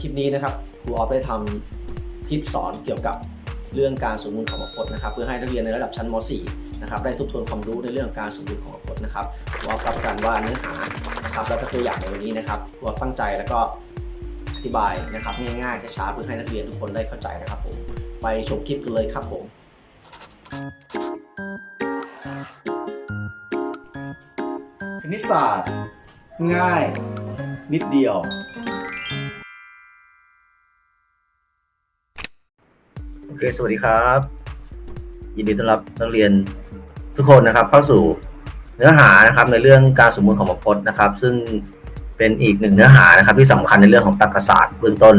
คลิปนี้นะครับครูออฟได้ทำคลิปสอนเกี่ยวกับเรื่องการสมมูลของพจน์นะครับ เพื่อให้นักเรียนในระดับชั้นม .4 นะครับได้ทบทวนความรู้ในเรื่องการสมมูลของพจน์นะครับครูออฟรับประกันว่าเนื้อหานะครับและก็ตัวอย่างในวันนี้นะครับครูออฟตั้งใจแล้วก็อธิบายนะครับง่ายๆช้าๆเพื่อให้นักเรียนทุกคนได้เข้าใจนะครับผมไปชมคลิปกันเลยครับผมคณิตศาสตร์ ง่าย นิดเดียว โอเคสวัสดีครับ ยินดีต้อนรับนักเรียนทุกคนนะครับ เข้าสู่เนื้อหานะครับในเรื่องการสมมูลของบทพจน์นะครับ ซึ่งเป็นอีกหนึ่งเนื้อหานะครับ ที่สำคัญในเรื่องของตรรกศาสตร์เบื้องต้น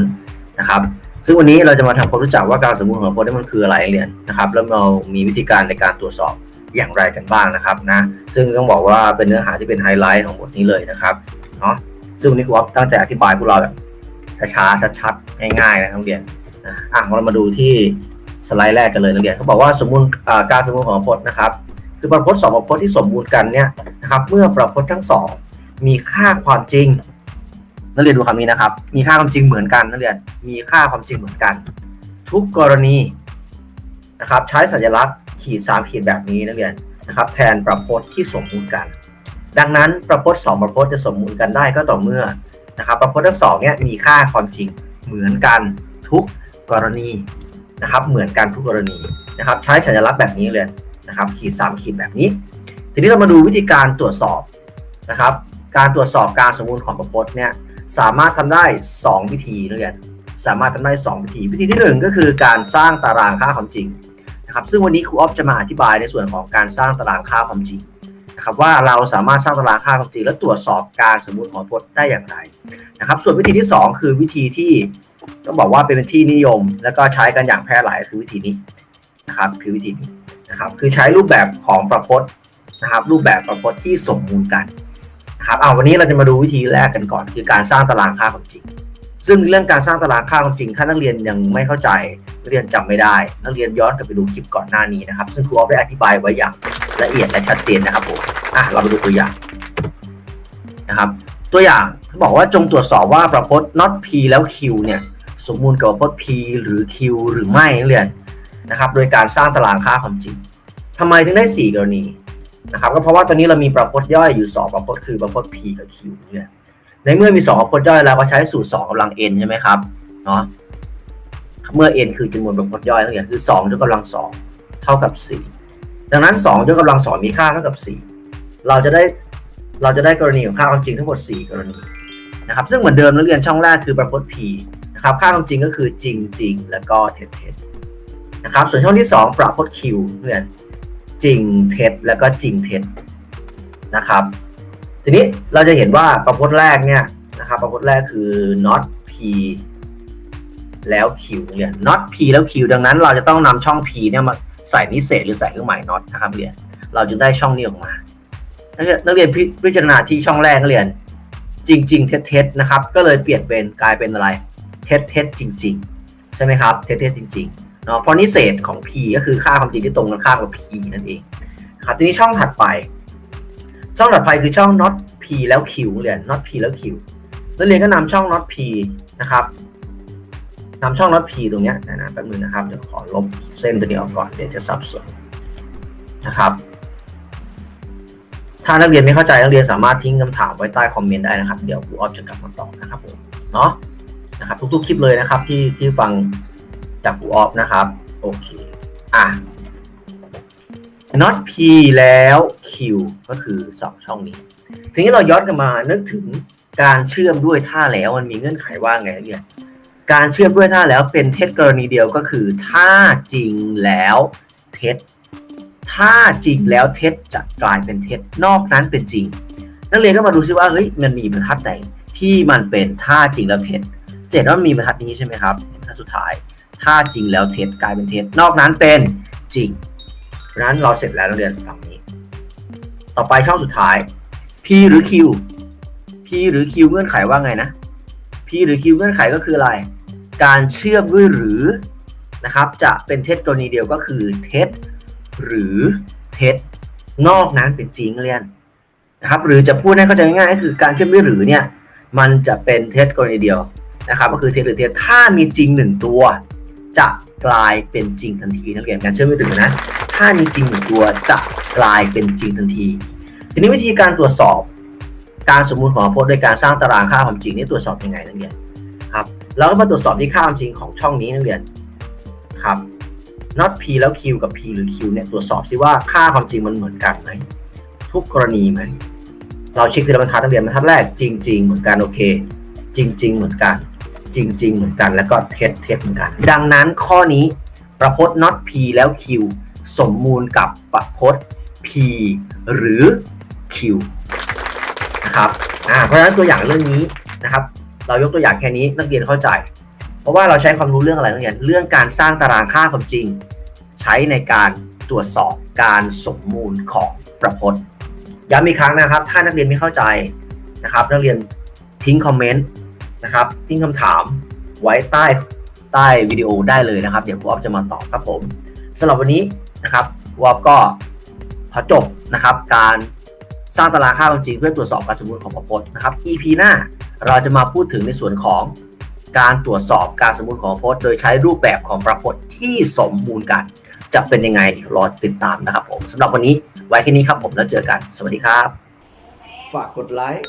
นะครับ ซึ่งวันนี้เราจะมาทำความรู้จักว่าการสมมูลของบทพจน์นี่มันคืออะไรเรียนนะครับ แล้วเรามีวิธีการในการตรวจสอบอย่างไรกันบ้างนะครับนะซึ่งต้องบอกว่าเป็นเนื้อหาที่เป็นไฮไลท์ของบทนี้เลยนะครับเนาะซึ่งวันนี้ครูอ๊อฟตั้งใจอธิบายพวกเราแบบช้าๆชัดๆง่ายๆนะครับนักเรียน นะอะเรามาดูที่สไลด์แรกกันเลยนักเรียนเขาบอกว่าสมมูลการสมมูลของประพจน์นะครับ คือประพจน์สองประพจน์ที่สมบูรณ์กันเนี่ยนะครับเมื่อประพจน์ทั้งสองมีค่าความจริงนักเรียนดูคำนี้นะครับ มีค่าความจริงเหมือนกันนักเรียนมีค่าความจริงเหมือนกัน ทุกกรณีนะครับใช้สัญลักษณ์ขีดสามขีดแบบนี้นักเรียนนะครับ แทนประพจน์ที่สมบูรณ์กัน ดังนั้นประพจน์สองประพจน์จะสมบูรณ์กันได้ก็ต่อเมื่อนะครับประพจน์ทั้งสองเนี่ยมีค่าความจริงเหมือนกันทุก กรณีนะครับเหมือนกันทุกกรณีนะครับใช้สัญลักษณ์แบบนี้เลยนะครับขีด3ขีดแบบนี้ ทีนี้เรามาดูวิธีการตรวจสอบนะครับการตรวจสอบการสมบูรณ์ของประพจน์เนี่ยสามารถทำได้ 2 วิธีนักเรียนสามารถทำได้ 2 วิธี วิธีที่ 1 ก็คือการสร้างตารางค่าความจริงนะครับซึ่งวันนี้ครูออฟจะมาอธิบายในส่วนของการสร้างตารางค่าความจริงนะครับว่าเราสามารถสร้างตารางค่าความจริงและตรวจสอบการสมบูรณ์ของประพจน์ได้อย่างไรนะครับส่วนวิธีที่ 2 คือวิธีที่ ต้องบอกว่าเป็นที่นิยม แล้วก็ใช้กันอย่างแพร่หลายคือวิธีนี้นะครับ คือวิธีนี้นะครับ คือใช้รูปแบบของประพจน์นะครับ รูปแบบประพจน์ที่สมมูลกันนะครับเอาวันนี้เราจะมาดูวิธีแรกกันก่อน คือการสร้างตารางค่าความจริง ซึ่งเรื่องการสร้างตารางค่าความจริงถ้านักเรียนยังไม่เข้าใจนักเรียนจำไม่ได้ นักเรียนย้อนกลับไปดูคลิปก่อนหน้านี้นะครับ ซึ่งครูออฟได้อธิบายไว้อย่างละเอียดและชัดเจนนะครับผมอะเรามาดูตัวอย่างนะครับ ตัวอย่างเขาบอกว่าจงตรวจสอบว่าประพจน์ not p แล้ว q เนี่ย สมมูลกับประพจน์ p หรือ q หรือไม่นักเรียนนะครับ โดยการสร้างตารางค่าความจริงทำไมถึงได้ 4 กรณีนะครับก็เพราะว่าตอนนี้เรามีประพจน์ย่อยอยู่ 2 ประพจน์คือประพจน์ p กับ q เนี่ยในเมื่อมี 2 ประพจน์ย่อยแล้วก็ใช้สูตร 2กำลัง n ใช่ไหมครับเนาะเมื่อ n คือจำนวนประพจน์ย่อยนักเรียนคือ2ยกกำลัง 2 เท่ากับ 4 ดังนั้น2ยกกำลัง 2 มีค่าเท่ากับ 4 เราจะได้ เราจะได้กรณีของค่าความจริงทั้งหมด 4 กรณีนะครับซึ่งเหมือนเดิมนักเรียนช่องแรกคือประพจน์ p นะครับค่าความจริงก็คือจริงจริงแล้วก็เท็จเท็จนะครับส่วนช่องที่ 2 ประพจน์ q เพื่อนจริงเท็จแล้วก็จริงเท็จนะครับทีนี้เราจะเห็นว่าประพจน์แรกเนี่ยนะครับประพจน์แรกคือ not p แล้ว q เรียน not p แล้ว q ดังนั้น เราจะต้องนำช่อง p เนี่ยมาใส่นิเศษหรือใส่เครื่องหมาย not นะครับเรียนเราจึงได้ช่องนี้ออกมา นักเรียนพิจารณาที่ช่องแรกนักเรียน จริงจริงเท็จเท็จนะครับ ก็เลยเปลี่ยนเป็นกลายเป็นอะไร เท็จเท็จจริง ๆ ใช่ไหมครับ เท็จเท็จจริงๆเนาะเพราะนิเศษของ p ก็คือค่าความจริงที่ตรงกันข้ามกับ p นั่นเองครับทีนี้ช่องถัดไป ช่องถัดไปคือช่อง not p แล้ว q เรียน not p แล้ว q นักเรียนก็นำช่อง not p นะครับนำช่อง not p ตรงเนี้ยนะนะแป๊บนึงนะครับเดี๋ยวขอลบเส้นตัวนี้ออกก่อนเดี๋ยวจะสับสนนะครับ ถ้านักเรียนไม่เข้าใจนักเรียนสามารถทิ้งคำถามไว้ใต้คอมเมนต์ได้นะครับ เดี๋ยวครูออฟจะกลับมาตอบนะครับผมเนาะนะครับ ทุกๆคลิปเลยนะครับที่ที่ฟังจากครูออฟนะครับ โอเคอะ not p แล้ว q ก็คือ 2 ช่องนี้ ทีนี้เราย้อนกลับมานึกถึงการเชื่อมด้วยท่าแล้วมันมีเงื่อนไขว่าไงเรียการเชื่อมด้วยท่าแล้วเป็นเท็จกรณีเดียวก็คือ ถ้าจริงแล้วเท็จ ถ้าจริงแล้วเท็จจะกลายเป็นเท็จนอกนั้นเป็นจริง นักเรียนก็มาดูซิว่าเฮ้ยมันมีบรรทัดไหนที่มันเป็นถ้าจริงแล้วเท็จเจ็ดว่ามีบรรทัดนี้ใช่ไหมครับบรรทัดสุดท้าย ถ้าจริงแล้วเท็จกลายเป็นเท็จนอกนั้นเป็นจริงนั้นเราเสร็จแล้วนักเรียนฝั่งนี้ ต่อไปช่องสุดท้าย p หรือ q p หรือ q เงื่อนไขว่าไงนะ p หรือ q เงื่อนไขก็คืออะไร การเชื่อมด้วยหรือนะครับ จะเป็นเท็จกรณีเดียวก็คือเท็จ หรือเท็จนอกนั้นเป็นจริงเรียนนะครับหรือจะพูดให้เข้าใจง่ายๆก็คือการเชื่อมด้วยหรือเนี่ยมันจะเป็นเท็จกรณีเดียวนะครับก็คือเท็จหรือเท็จถ้ามีจริงหนึ่งตัว จะกลายเป็นจริงทันทีนักเรียนการเชื่อมไม่ถึงนะถ้ามีจริงหนึ่งตัวจะกลายเป็นจริงทันที ทีนี้วิธีการตรวจสอบการสมมูลของพจน์โดยการสร้างตารางค่าความจริงนี่ตรวจสอบยังไงนักเรียนครับเราก็มาตรวจสอบที่ค่าความจริงของช่องนี้นักเรียนครับ not p แล้ว q กับ p หรือ q เนี่ยตรวจสอบซิว่าค่าความจริงมันเหมือนกันไหมทุกกรณีไหมเราเช็คทีละบรรทัดนักเรียนบรรทัดแรกจริง ๆ เหมือนกันโอเค จริง ๆ เหมือนกัน จริง ๆ เหมือนกันแล้วก็เท็จเท็จเหมือนกัน ดังนั้นข้อนี้ประพจน์ not p แล้ว q สมมูลกับประพจน์ p หรือ q นะครับอ่าเพราะฉะนั้นตัวอย่างเรื่องนี้นะครับ เรายกตัวอย่างแค่นี้นักเรียนเข้าใจ เพราะว่าเราใช้ความรู้เรื่องอะไรนักเรียนเรื่องการสร้างตารางค่าความจริง ใช้ในการตรวจสอบการสมมูลของประพจน์ย้ำอีกครั้งนะครับ ถ้านักเรียนไม่เข้าใจนะครับ นักเรียนทิ้งคอมเมนต์นะครับ ทิ้งคำถามไว้ใต้ใต้วิดีโอได้เลยนะครับ เดี๋ยวครูอ๊อฟจะมาตอบครับผมสำหรับวันนี้นะครับครูอ๊อฟก็พอจบนะครับ การสร้างตารางค่าความจริงเพื่อตรวจสอบการสมมูลของประพจน์นะครับ EP หน้าเราจะมาพูดถึงในส่วนของ การตรวจสอบการสมมูลของโพสต์โดยใช้รูปแบบของประพจน์ที่สมบูรณ์กัน จะเป็นยังไงเดี๋ยวรอติดตามนะครับผมสำหรับวันนี้ไว้แค่นี้ครับผมแล้วเจอกัน สวัสดีครับ ฝากกดไลค์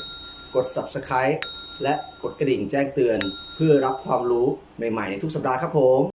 กด Subscribe และกดกระดิ่งแจ้งเตือน เพื่อรับความรู้ใหม่ ๆ ในทุกสัปดาห์ครับผม